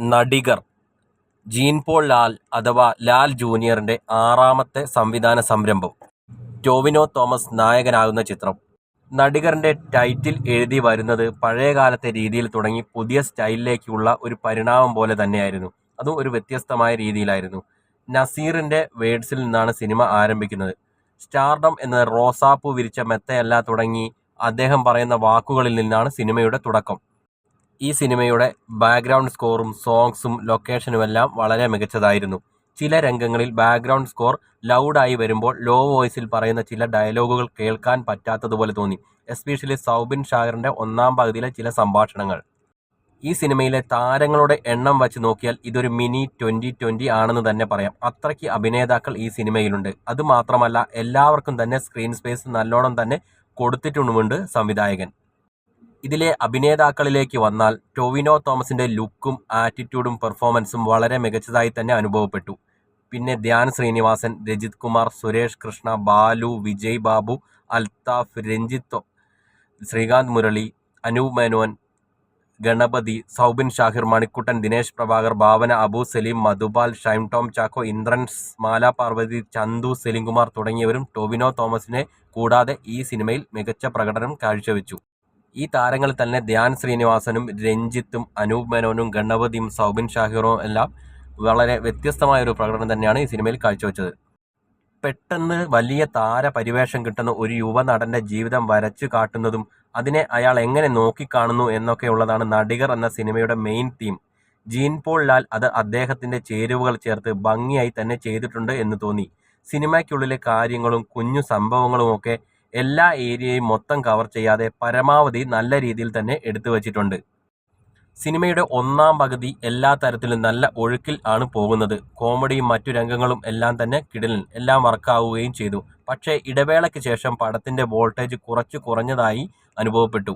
നടിഗർ gene Paul Lal അഥവാ ലാൽ ജൂനിയറിന്റെ ആറാമത്തെ സംവിധാന സംരംഭം. ടോവിനോ തോമസ് നായകനാകുന്ന ചിത്രം. നടികറിന്റെ ടൈറ്റിൽ എഴുതി വരുന്നത് പഴയകാലത്തെ രീതിയിൽ തുടങ്ങി പുതിയ സ്റ്റൈലിലേക്കുള്ള ഒരു പരിണാമം പോലെ തന്നെയായിരുന്നു. അതും ഒരു വ്യത്യസ്തമായ രീതിയിലായിരുന്നു. നസീറിന്റെ വേഡ്സിൽ നിന്നാണ് സിനിമ ആരംഭിക്കുന്നത്. സ്റ്റാർഡം എന്ന റോസാപ്പൂ വിരിച്ച മെത്തയല്ല തുടങ്ങി അദ്ദേഹം പറയുന്ന വാക്കുകളിൽ നിന്നാണ് സിനിമയുടെ തുടക്കം. ഈ സിനിമയുടെ ബാക്ക്ഗ്രൗണ്ട് സ്കോറും സോങ്സും ലൊക്കേഷനും എല്ലാം വളരെ മികച്ചതായിരുന്നു. ചില രംഗങ്ങളിൽ ബാക്ക്ഗ്രൗണ്ട് സ്കോർ ലൗഡായി വരുമ്പോൾ ലോ വോയിസിൽ പറയുന്ന ചില ഡയലോഗുകൾ കേൾക്കാൻ പറ്റാത്തതുപോലെ തോന്നി എസ്പെഷ്യലി സൗബിൻ ഷാഹിറിന്റെ ഒന്നാം പകുതിയിലെ ചില സംഭാഷണങ്ങൾ. ഈ സിനിമയിലെ താരങ്ങളുടെ എണ്ണം വച്ച് നോക്കിയാൽ ഇതൊരു മിനി ട്വന്റി ട്വന്റി ആണെന്ന് തന്നെ പറയാം. അത്രയ്ക്ക് അഭിനേതാക്കൾ ഈ സിനിമയിലുണ്ട്. അതുമാത്രമല്ല എല്ലാവർക്കും തന്നെ സ്ക്രീൻ സ്പേസ് നല്ലോണം തന്നെ കൊടുത്തിട്ടുമുണ്ട് സംവിധായകൻ. ഇതിലെ അഭിനേതാക്കളിലേക്ക് വന്നാൽ ടൊവിനോ തോമസിന്റെ ലുക്കും ആറ്റിറ്റ്യൂഡും പെർഫോമൻസും വളരെ മികച്ചതായി തന്നെ അനുഭവപ്പെട്ടു. പിന്നെ ധ്യാൻ ശ്രീനിവാസൻ രജിത് കുമാർ സുരേഷ് കൃഷ്ണ ബാലു വിജയ് ബാബു അൽത്താഫ് രഞ്ജിത്ത് ശ്രീകാന്ത് മുരളി അനൂപ് മേനോൻ ഗണപതി സൗബിൻ ഷാഹിർ മണിക്കുട്ടൻ ദിനേശ് പ്രഭാകർ ഭാവന അബു സലീം മധുപാൽ ഷൈം ടോം ചാക്കോ ഇന്ദ്രൻസ് മാല പാർവതി ചന്തു സെലിംകുമാർ തുടങ്ങിയവരും ടൊവിനോ തോമസിനെ കൂടാതെ ഈ സിനിമയിൽ മികച്ച പ്രകടനം കാഴ്ചവെച്ചു. ഈ താരങ്ങളിൽ തന്നെ ധ്യാൻ ശ്രീനിവാസനും രഞ്ജിത്തും അനൂപ് മേനോനും ഗണപതിയും സൗബിൻ ഷാഹിറും എല്ലാം വളരെ വ്യത്യസ്തമായ ഒരു പ്രകടനം തന്നെയാണ് ഈ സിനിമയിൽ കാഴ്ചവെച്ചത്. പെട്ടെന്ന് വലിയ താരപരിവേഷം കിട്ടുന്ന ഒരു യുവനടന്റെ ജീവിതം വരച്ചു കാട്ടുന്നതും അതിനെ അയാൾ എങ്ങനെ നോക്കിക്കാണുന്നു എന്നൊക്കെയുള്ളതാണ് നടികർ എന്ന സിനിമയുടെ മെയിൻ തീം ജീൻ പോൾ ലാൽ അത് അദ്ദേഹത്തിന്റെ ചേരുവകൾ ചേർത്ത് ഭംഗിയായി തന്നെ ചെയ്തിട്ടുണ്ട് എന്ന് തോന്നി. സിനിമയ്ക്കുള്ളിലെ കാര്യങ്ങളും കുഞ്ഞു സംഭവങ്ങളുമൊക്കെ എല്ലാ ഏരിയയും മൊത്തം കവർ ചെയ്യാതെ പരമാവധി നല്ല രീതിയിൽ തന്നെ എടുത്തു വച്ചിട്ടുണ്ട്. സിനിമയുടെ ഒന്നാം പകുതി എല്ലാ തരത്തിലും നല്ല ഒഴുക്കിൽ ആണ് പോകുന്നത്. കോമഡിയും മറ്റു രംഗങ്ങളും എല്ലാം തന്നെ കിടലിൽ എല്ലാം വർക്കാവുകയും ചെയ്തു. പക്ഷേ ഇടവേളയ്ക്ക് ശേഷം പടത്തിന്റെ വോൾട്ടേജ് കുറച്ച് കുറഞ്ഞതായി അനുഭവപ്പെട്ടു.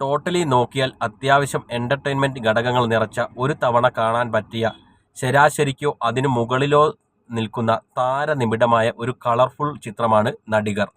ടോട്ടലി നോക്കിയാൽ അത്യാവശ്യം എന്റർടൈൻമെന്റ് ഘടകങ്ങൾ നിറച്ച ഒരു തവണ കാണാൻ പറ്റിയ ശരാശരിക്കോ അതിനു മുകളിലോ നിൽക്കുന്ന താരനിബിഡമായ ഒരു കളർഫുൾ ചിത്രമാണ് നടികർ.